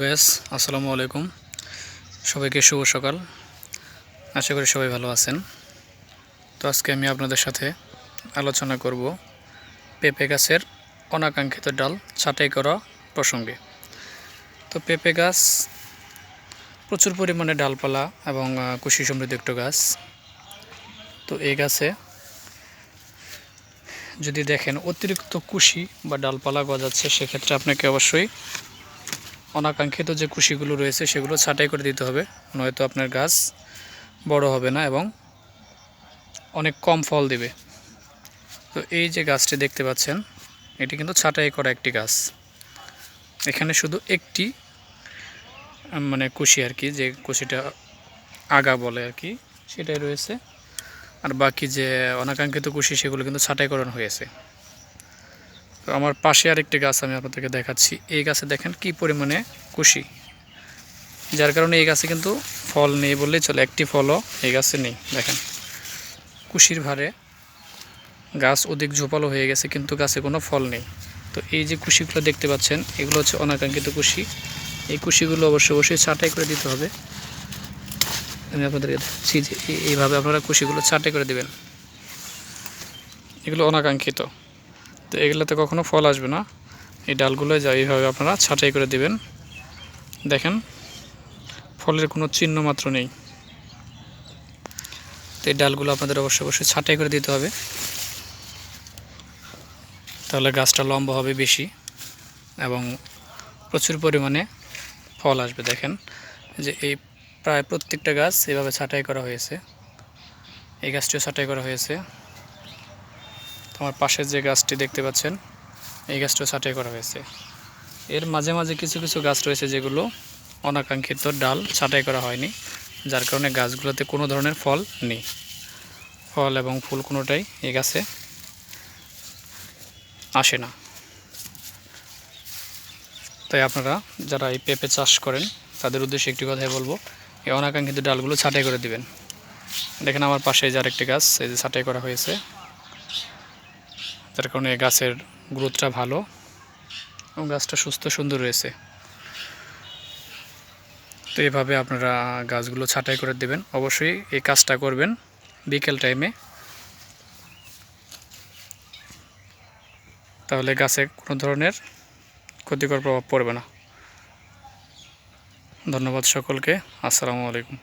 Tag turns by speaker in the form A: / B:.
A: Gas আসসালামু আলাইকুম। সবাইকে শুভ সকাল। আশা করি সবাই ভালো আছেন। তো আজকে আমি আপনাদের সাথে আলোচনা করব পেঁপে গাছের অনাকাঙ্ক্ষিত ডাল ছাঁটাই করা প্রসঙ্গে। তো পেঁপে গাছ, প্রচুর পরিমাণে ডালপালা এবং কুশি সমৃদ্ধ একটু গাছ। তো এই গাছে যদি দেখেন অতিরিক্ত কুশি বা ডালপালা গজাচ্ছে, সেক্ষেত্রে আপনাকে অবশ্যই অনাকাঙ্ক্ষিত যে কুশিগুলো রয়েছে সেগুলো ছাঁটাই করে দিতে হবে। নয়তো আপনার গাছ বড় হবে না এবং অনেক কম ফল দিবে। তো এই যে গাছটি দেখতে পাচ্ছেন, এটি কিন্তু ছাঁটাই করা একটি গাছ। এখানে শুধু একটি মানে কুশি আর কি, যে কুশিটা আগা বলে আর কি, সেটাই রয়েছে। আর বাকি যে অনাকাঙ্ক্ষিত কুশি, সেগুলো কিন্তু ছাঁটাই হয়েছে। তো আমার পাশে আরেকটি গাছ আমি আপনাদেরকে দেখাচ্ছি। এই গাছে দেখেন কি পরিমাণে কুশি। যার কারণে এই গাছে কিন্তু ফল নেই বললেই চলে, একটি ফলও এই গাছে নেই। দেখেন, কুশির ভারে গাছ অধিক ঝোপালো হয়ে গেছে, কিন্তু গাছে কোনো ফল নেই। তো এই যে কুশিগুলো দেখতে পাচ্ছেন, এগুলো হচ্ছে অনাকাঙ্ক্ষিত কুশি। এই কুশিগুলো অবশ্যই অবশ্যই ছাঁটাই করে দিতে হবে। আমি আপনাদেরকে দেখছি যে এইভাবে আপনারা কুশিগুলো ছাঁটাই করে দেবেন। এগুলো অনাকাঙ্ক্ষিত। তো এগুলোতে কখনো ফল আসবে না। এই ডালগুলো যা এইভাবে আপনারা ছাঁটাই করে দিবেন। দেখেন, ফলের কোনো চিহ্ন মাত্র নেই। তো এই ডালগুলো আপনাদের অবশ্যই অবশ্যই ছাঁটাই করে দিতে হবে। তাহলে গাছটা লম্বা হবে বেশি এবং প্রচুর পরিমাণে ফল আসবে। দেখেন, যে এই প্রায় প্রত্যেকটা গাছ এভাবে ছাঁটাই করা হয়েছে। এই গাছটিও ছাঁটাই করা হয়েছে। আমার পাশের যে গাছটি দেখতে পাচ্ছেন, এই গাছটাও ছাঁটাই করা হয়েছে। এর মাঝে মাঝে কিছু কিছু গাছ রয়েছে যেগুলো অনাকাঙ্ক্ষিত ডাল ছাঁটাই করা হয়নি, যার কারণে গাছগুলোতে কোনো ধরনের ফল নেই। ফল এবং ফুল কোনোটাই এই গাছে আসে না। তাই আপনারা যারা এই পেঁপে চাষ করেন, তাদের উদ্দেশ্যে একটি কথাই বলব, এই অনাকাঙ্ক্ষিত ডালগুলো ছাঁটাই করে দিবেন। দেখেন আমার পাশে যার একটি গাছ, এই যে ছাঁটাই করা হয়েছে। যার কারণে গাছের গ্রোথটা ভালো এবং গাছটা সুস্থ সুন্দর রয়েছে তো এভাবে আপনারা গাছগুলো ছাঁটাই করে দেবেন। অবশ্যই এই কাজটা করবেন বিকেল টাইমে তাহলে গাছে কোনো ধরনের ক্ষতিকর প্রভাব পড়বে না। ধন্যবাদ সকলকে। আসসালামু আলাইকুম।